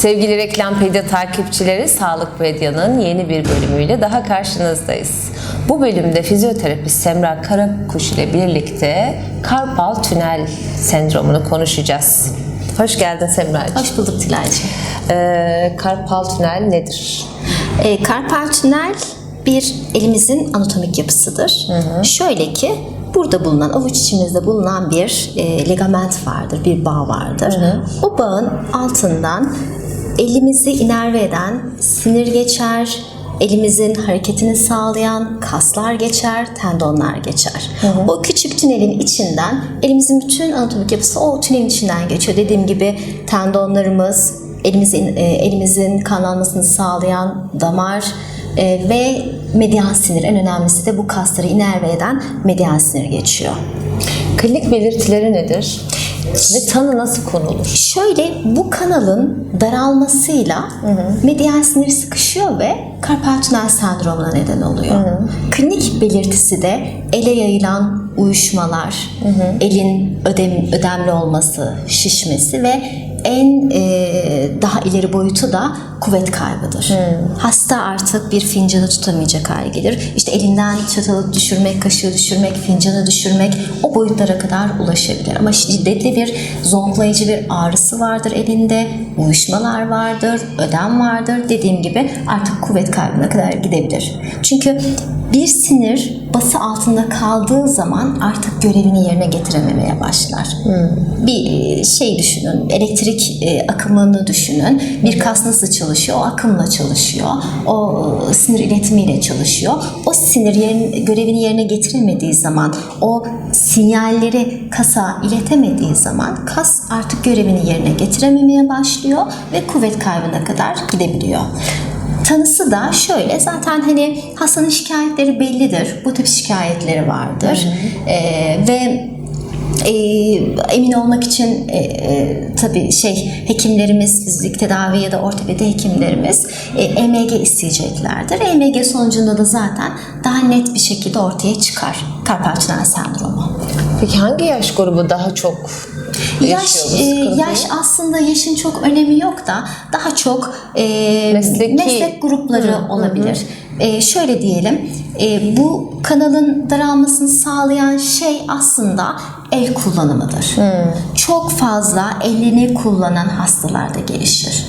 Sevgili Reklampedia takipçileri, Sağlık Medya'nın yeni bir bölümüyle daha karşınızdayız. Bu bölümde fizyoterapist Semra Karakuş ile birlikte karpal tünel sendromunu konuşacağız. Hoş geldin Semra'cığım. Hoş bulduk Tilaycığım. Ee, karpal tünel nedir? E, karpal tünel bir elimizin anatomik yapısıdır. Şöyle ki burada bulunan, avuç içimizde bulunan bir e, ligament vardır, bir bağ vardır. O bağın altından elimizi inerve eden sinir geçer, elimizin hareketini sağlayan kaslar geçer, tendonlar geçer. O küçük tünelin içinden elimizin bütün anatomik yapısı o tünelin içinden geçiyor. Dediğim gibi tendonlarımız, elimizin e, elimizin kanlanmasını sağlayan damar e, ve medial sinir en önemlisi de bu kasları inerve eden medial sinir geçiyor. Klinik belirtileri nedir? Ve tanı nasıl konulur? Şöyle bu kanalın daralmasıyla medial sinir sıkışıyor ve karpal tünel sendromuna neden oluyor. Klinik belirtisi de ele yayılan uyuşmalar, elin ödem, ödemli olması, şişmesi ve en e, daha ileri boyutu da kuvvet kaybıdır. Hasta artık bir fincanı tutamayacak hale gelir. İşte elinden çatalı düşürmek, kaşığı düşürmek, fincanı düşürmek o boyutlara kadar ulaşabilir. Ama şiddetli bir zonklayıcı bir ağrısı vardır elinde, uyuşmalar vardır, ödem vardır. Dediğim gibi artık kuvvet kaybına kadar gidebilir. Çünkü bir sinir bası altında kaldığı zaman artık görevini yerine getirememeye başlar. Bir şey düşünün, elektrik e, akımını düşünün. Bir kas nasıl çalışıyor? O akımla çalışıyor. O e, sinir iletimiyle çalışıyor. O sinir yerin, görevini yerine getiremediği zaman, o sinyalleri kasa iletemediği zaman kas artık görevini yerine getirememeye başlıyor ve kuvvet kaybına kadar gidebiliyor. Tanısı da şöyle zaten hani hastanın şikayetleri bellidir. Bu tip şikayetleri vardır. Ee, ve e, emin olmak için e, e, tabii şey hekimlerimiz, fizik tedavi ya da ortopedi hekimlerimiz e, EMG isteyeceklerdir. EMG sonucunda da zaten daha net bir şekilde ortaya çıkar karpal tünel sendromu. Peki hangi yaş grubu daha çok Yaş, e, sıkıntıyı? yaş aslında yaşın çok önemi yok da daha çok e, Mesleki- meslek grupları olabilir. E, şöyle diyelim, e, bu kanalın daralmasını sağlayan şey aslında el kullanımıdır. Çok fazla elini kullanan hastalarda gelişir.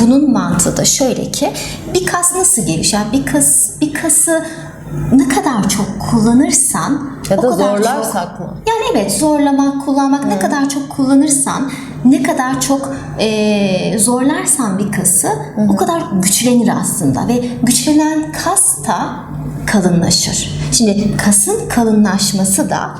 Bunun mantığı da şöyle ki bir kas nasıl gelişir? Bir kas bir kası ne kadar çok kullanırsan Ya da o kadar çok- zorlarsak mı? yani evet zorlamak, kullanmak ne kadar çok kullanırsan, ne kadar çok e, zorlarsan bir kası o kadar güçlenir aslında ve güçlenen kas da kalınlaşır. Şimdi kasın kalınlaşması da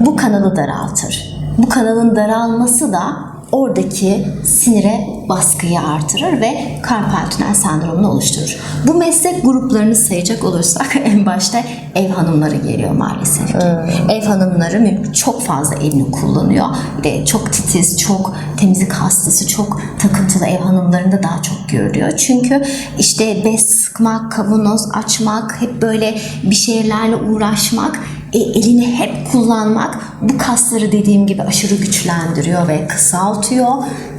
bu kanalı daraltır. Bu kanalın daralması da oradaki sinire baskıyı artırır ve karpal tünel sendromunu oluşturur. Bu meslek gruplarını sayacak olursak en başta ev hanımları geliyor maalesef ki. Ev hanımları çok fazla elini kullanıyor. Bir de çok titiz, çok temizlik hastası, çok takıntılı ev hanımlarında daha çok görülüyor. Çünkü işte bez sıkmak, kavanoz açmak, hep böyle bir şeylerle uğraşmak e, elini hep kullanmak bu kasları dediğim gibi aşırı güçlendiriyor ve kısaltıyor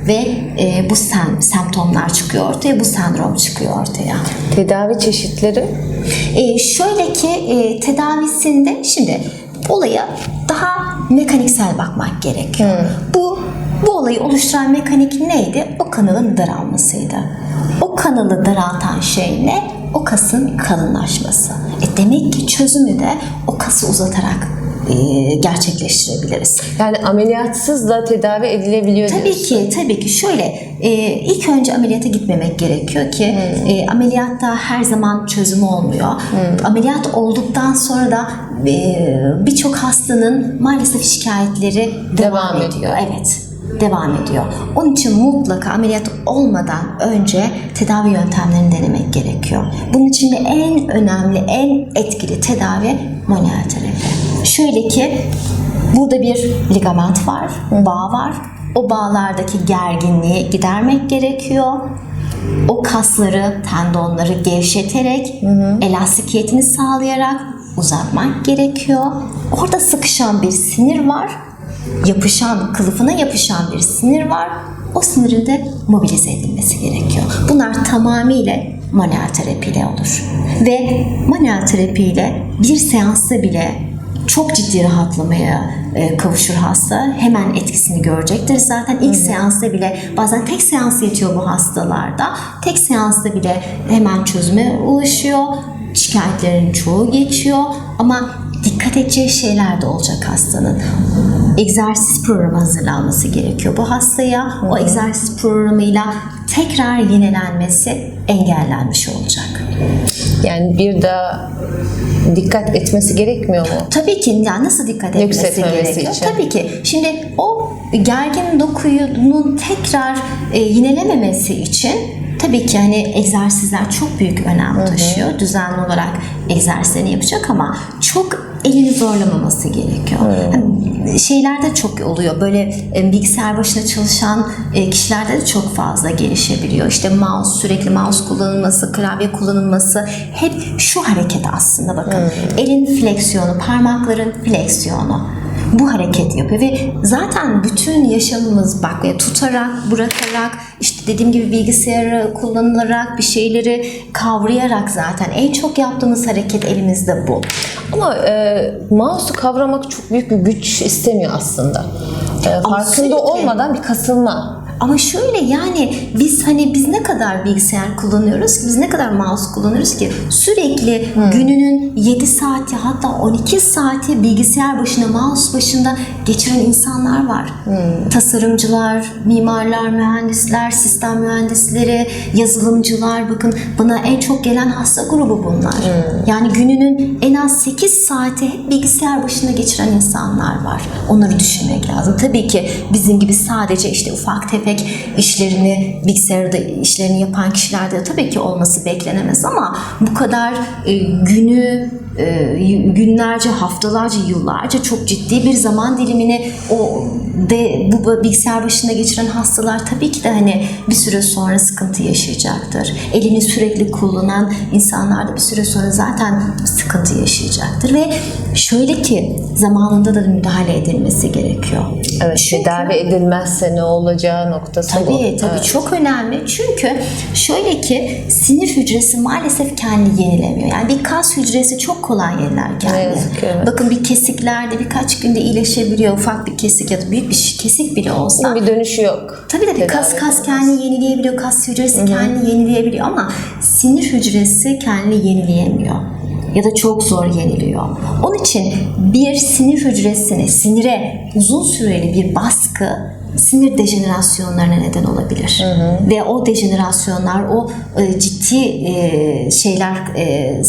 ve e, bu sem semptomlar çıkıyor ortaya, bu sendrom çıkıyor ortaya. Tedavi çeşitleri? E, şöyle ki e, tedavisinde şimdi olaya daha mekaniksel bakmak gerekiyor. Bu bu olayı oluşturan mekanik neydi? O kanalın daralmasıydı. O kanalı daraltan şey ne? O kasın kalınlaşması. E demek ki çözümü de o kası uzatarak e, gerçekleştirebiliriz. Yani ameliyatsız da tedavi edilebiliyor Tabii diyorsun. ki, tabii ki. Şöyle, e, ilk önce ameliyata gitmemek gerekiyor ki e, ameliyatta her zaman çözüm olmuyor. Ameliyat olduktan sonra da e, birçok hastanın maalesef şikayetleri devam, Devam ediyor. Evet, devam ediyor. Onun için mutlaka ameliyat olmadan önce tedavi yöntemlerini denemek gerekiyor. Bunun için de en önemli, en etkili tedavi manuel terapi. Şöyle ki burada bir ligament var, bağ var. O bağlardaki gerginliği gidermek gerekiyor. O kasları, tendonları gevşeterek, elastikiyetini sağlayarak uzatmak gerekiyor. Orada sıkışan bir sinir var. Yapışan, kılıfına yapışan bir sinir var. o sinirin de mobilize edilmesi gerekiyor. Bunlar tamamıyla manuel terapiyle olur. Ve manuel terapiyle bir seansta bile çok ciddi rahatlamaya e, kavuşur hasta. Hemen etkisini görecektir. Zaten ilk seansta bile bazen tek seans yetiyor bu hastalarda. Tek seansta bile hemen çözüme ulaşıyor. Şikayetlerin çoğu geçiyor ama dikkat edeceği şeyler de olacak hastanın. Egzersiz programı hazırlanması gerekiyor bu hastaya. O egzersiz programıyla tekrar yenilenmesi engellenmiş olacak. Yani bir daha dikkat etmesi gerekmiyor mu? Tabii ki yani nasıl dikkat etmesi gerekiyor? için. Tabii ki. Şimdi o gergin dokuyunun tekrar e, yinelememesi için tabii ki hani egzersizler çok büyük önem taşıyor. Düzenli olarak egzersizlerini yapacak ama çok elini zorlamaması gerekiyor. Hani şeylerde çok oluyor. Böyle e, bilgisayar başında çalışan e, kişilerde de çok fazla gelişebiliyor. İşte mouse sürekli mouse kullanılması, klavye kullanılması hep şu hareket aslında bakın. Elin fleksiyonu, parmakların fleksiyonu bu hareket yapıyor ve zaten bütün yaşamımız bak ya tutarak, bırakarak, işte dediğim gibi bilgisayarı kullanılarak bir şeyleri kavrayarak zaten en çok yaptığımız hareket elimizde bu. Ama e, mouse'u kavramak çok büyük bir güç istemiyor aslında. E, farkında olmadan bir kasılma. Ama şöyle yani biz hani biz ne kadar bilgisayar kullanıyoruz ki biz ne kadar mouse kullanıyoruz ki? Sürekli gününün 7 saati hatta 12 saati bilgisayar başında mouse başında geçiren insanlar var. Tasarımcılar, mimarlar, mühendisler, sistem mühendisleri, yazılımcılar bakın bana en çok gelen hasta grubu bunlar. Yani gününün en az 8 saati hep bilgisayar başında geçiren insanlar var. Onları düşünmek lazım. Tabii ki bizim gibi sadece işte ufak tefek işlerini bilgisayarda işlerini yapan kişilerde tabii ki olması beklenemez ama bu kadar e, günü e, günlerce, haftalarca, yıllarca çok ciddi bir zaman dilimini o de bu bilgisayar başında geçiren hastalar tabii ki de hani bir süre sonra sıkıntı yaşayacaktır. Elini sürekli kullanan insanlar da bir süre sonra zaten sıkıntı yaşayacaktır ve şöyle ki zamanında da müdahale edilmesi gerekiyor. Evet, Çünkü- tedavi edilmezse ne olacağı noktası bu. Tabii tabii Evet. çok önemli. Çünkü şöyle ki sinir hücresi maalesef kendi yenilemiyor. Yani bir kas hücresi çok kolay yeniler kendini. evet. Bakın bir kesiklerde birkaç günde iyileşebiliyor. Ufak bir kesik ya da büyük bir kesik bile olsa. Bir dönüşü yok. Tabii tabii kas Tedavi kas kendini yenileyebiliyor, kas hücresi kendini yenileyebiliyor ama sinir hücresi kendini yenileyemiyor ya da çok zor yeniliyor. Onun için bir sinir hücresine, sinire uzun süreli bir baskı sinir dejenerasyonlarına neden olabilir. Ve o dejenerasyonlar, o e, ciddi e, şeyler, e,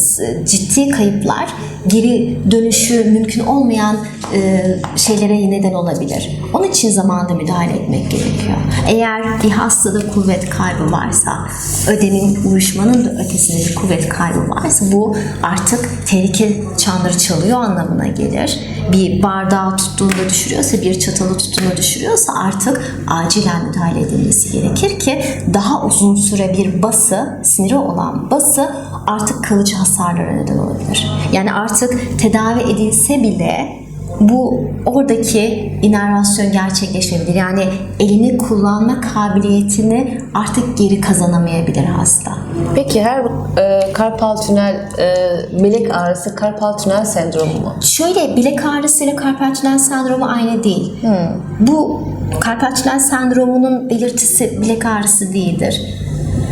ciddi kayıplar geri dönüşü mümkün olmayan e, şeylere neden olabilir. Onun için zamanında müdahale etmek gerekiyor. Eğer bir hastada kuvvet kaybı varsa, ödemin, uyuşmanın da ötesinde bir kuvvet kaybı varsa bu artık tehlike çanları çalıyor anlamına gelir. Bir bardağı tuttuğunda düşürüyorsa, bir çatalı tuttuğunda düşürüyorsa artık acilen müdahale edilmesi gerekir ki daha uzun süre bir bası, siniri olan bası artık kalıcı hasarlara neden olabilir. Yani artık tedavi edilse bile bu oradaki inervasyon gerçekleşebilir. Yani elini kullanma kabiliyetini artık geri kazanamayabilir hasta. Peki her e, karpal tünel, e, bilek ağrısı karpal tünel sendromu mu? Şöyle bilek ağrısı ile karpal tünel sendromu aynı değil. Bu karpal tünel sendromunun belirtisi bilek ağrısı değildir.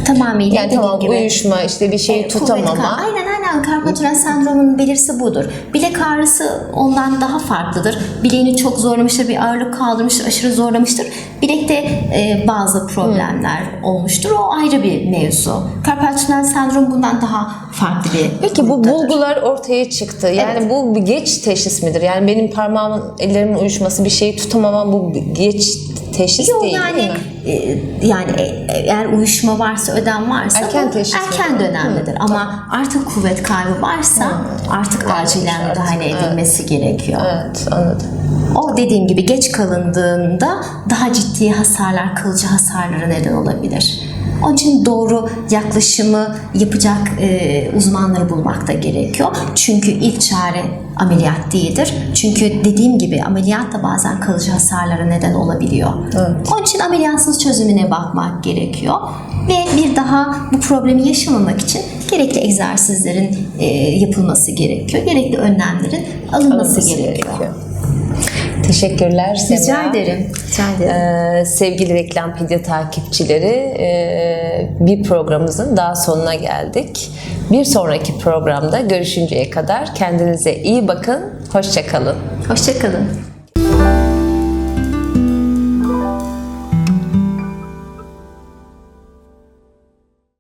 Tamamıyla Yani tamam gibi. uyuşma, işte bir şeyi kuvvet tutamama. ka- Aynen tünel sendromunun belirtisi budur. Bilek ağrısı ondan daha farklıdır. Bileğini çok zorlamıştır, bir ağırlık kaldırmıştır, aşırı zorlamıştır. Bilekte e, bazı problemler olmuştur. O ayrı bir mevzu. Karpal tünel sendromu bundan daha farklı bir Peki bu gruptadır. bulgular ortaya çıktı. Yani Evet. bu bir geç teşhis midir? Yani benim parmağımın, ellerimin uyuşması, bir şeyi tutamamam bu bir geç teşhis Yok değil yani değil mi? E, yani e- eğer uyuşma varsa, ödem varsa Erken teşhis erken dönemdedir. Ama artık kuvvet kaybı varsa artık acilen artık, müdahale evet. edilmesi gerekiyor. Evet anladım. O dediğim gibi geç kalındığında daha ciddi hasarlar, kalıcı hasarlara neden olabilir. Onun için doğru yaklaşımı yapacak e, uzmanları bulmak da gerekiyor. Çünkü ilk çare ameliyat değildir. Çünkü dediğim gibi ameliyat da bazen kalıcı hasarlara neden olabiliyor. Onun için ameliyatsız çözümüne bakmak gerekiyor. Ve bir daha bu problemi yaşamamak için gerekli egzersizlerin e, yapılması gerekiyor. Gerekli önlemlerin alınması, Alınması gerekiyor. gerekiyor. Teşekkürler Semra. Rica ederim. Rica ederim. Ee, sevgili Reklampedia takipçileri e, bir programımızın daha sonuna geldik. Bir sonraki programda görüşünceye kadar kendinize iyi bakın, hoşçakalın. Hoşçakalın.